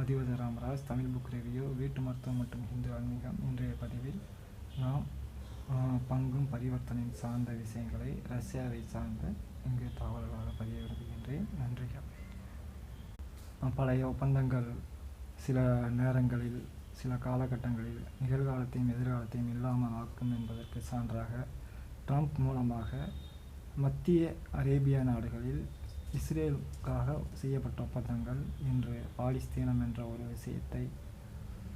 பதிவது Ramaraj Tamil book review வீட்டு மருத்துவம் மற்றும் இந்து ஆன்மீகம் இன்றைய பதிவில் நாம் பங்கும் பரிவர்த்தனையும் சார்ந்த விஷயங்களை ரஷ்யாவை சார்ந்த இங்கு தகவல்களாக பதிய விரும்புகின்றேன். நன்றிகள் பழைய ஒப்பந்தங்கள் சில நேரங்களில் சில காலகட்டங்களில் நிகழ்காலத்தையும் எதிர்காலத்தையும் இல்லாமல் ஆக்கும் என்பதற்கு சான்றாக ட்ரம்ப் மூலமாக மத்திய அரேபிய நாடுகளில் இஸ்ரேலுக்காக செய்யப்பட்ட ஒப்பந்தங்கள் இன்று பாலிஸ்தீனம் என்ற ஒரு விஷயத்தை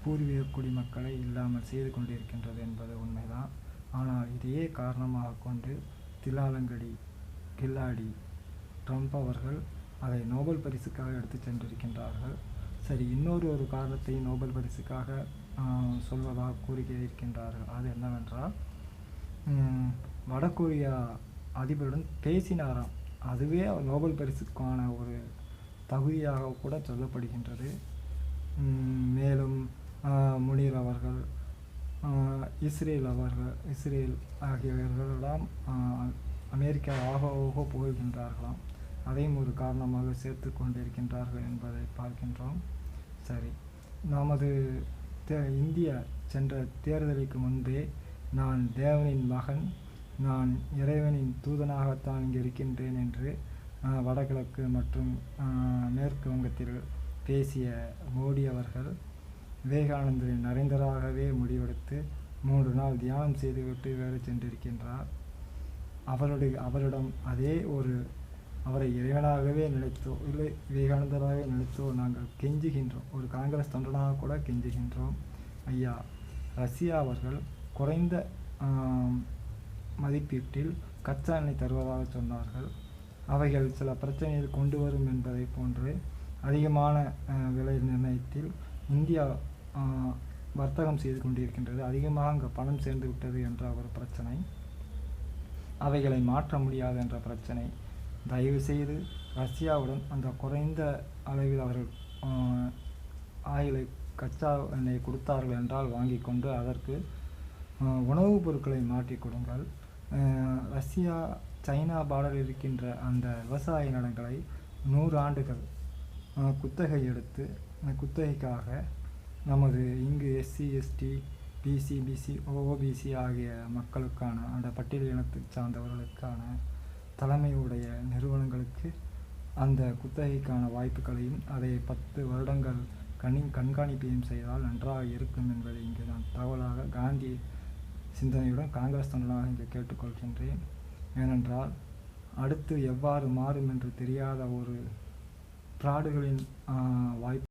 பூர்வீக குடிமக்களை இல்லாமல் செய்து கொண்டிருக்கின்றது என்பது உண்மைதான். ஆனால் இதையே காரணமாக கொண்டு தில்லாலங்கடி கில்லாடி ட்ரம்ப் அவர்கள் அதை நோபல் பரிசுக்காக எடுத்துச் சென்றிருக்கின்றார்கள். சரி இன்னொரு ஒரு காரணத்தை நோபல் பரிசுக்காக சொல்வதாக கூறுகை இருக்கின்றார்கள் அது என்னவென்றால் வடகொரியா அதிபருடன் பேசினாராம். அதுவே நோபல் பரிசுக்கான ஒரு தகுதியாக கூட சொல்லப்படுகின்றது. மேலும் முனீர் அவர்கள் இஸ்ரேல் அவர்கள் இஸ்ரேல் ஆகியவர்களெல்லாம் ஆஹ், அமெரிக்கா ஆக ஓக போகின்றார்களாம். அதையும் ஒரு காரணமாக சேர்த்து கொண்டிருக்கின்றார்கள் என்பதை பார்க்கின்றோம். சரி நமது தே- இந்தியா சென்ற தேர்தலுக்கு முன்பே நான் தேவனின் மகன் நான் இறைவனின் தூதனாகத்தான் இங்கே இருக்கின்றேன் என்று வடகிழக்கு மற்றும் மேற்கு வங்கத்தில் பேசிய மோடி அவர்கள் விவேகானந்தரின் நரேந்தராகவே முடிவெடுத்து மூன்று நாள் தியானம் செய்துவிட்டு வேறு சென்றிருக்கின்றார். அவருடைய அவரிடம் அதே ஒரு அவரை இறைவனாகவே நினைத்தோ இல்லை விவேகானந்தராகவே நினைத்தோ நாங்கள் கெஞ்சுகின்றோம். ஒரு காங்கிரஸ் தொண்டனாக கூட கெஞ்சுகின்றோம். ஐயா ரஷ்யா அவர்கள் குறைந்த மதிப்பீட்டில் கச்சா எண்ணெய் தருவதாக சொன்னார்கள். அவைகள் சில பிரச்சனைகள் கொண்டு வரும் என்பதை போன்று அதிகமான விலை நிர்ணயத்தில் இந்தியா வர்த்தகம் செய்து கொண்டிருக்கின்றது. அதிகமாக அங்கே பணம் சேர்ந்து விட்டது என்ற ஒரு பிரச்சனை. அவைகளை மாற்ற முடியாது என்ற பிரச்சனை. தயவு செய்து ரஷ்யாவுடன் அந்த குறைந்த அளவில் அவர்கள் ஆயிலை கச்சா எண்ணெய் கொடுத்தார்கள் என்றால் வாங்கி கொண்டு அதற்கு உணவுப் பொருட்களை மாற்றி கொடுங்கள். ரஷ்யா சைனா பார்டர் இருக்கின்ற அந்த விவசாய நிலங்களை நூறு ஆண்டுகள் குத்தகை எடுத்து குத்தகைக்காக நமது இங்கு SC ST BC BC OBC ஆகிய மக்களுக்கான அந்த பட்டியல் இனத்தை சார்ந்தவர்களுக்கான தலைமையுடைய நிறுவனங்களுக்கு அந்த குத்தகைக்கான வாய்ப்புகளையும் அதை பத்து வருடங்கள் கணி கண்காணிப்பையும் செய்தால் நன்றாக இருக்கும் என்பதை இங்கு நான் தகவலாக காந்தி சிந்தனையுடன் காங்கிரஸ் தொண்டனாக இங்கே கேட்டுக்கொள்கின்றேன். ஏனென்றால் அடுத்து எவ்வாறு மாறும் என்று தெரியாத ஒரு பிராடுகளின் வாய்ப்பு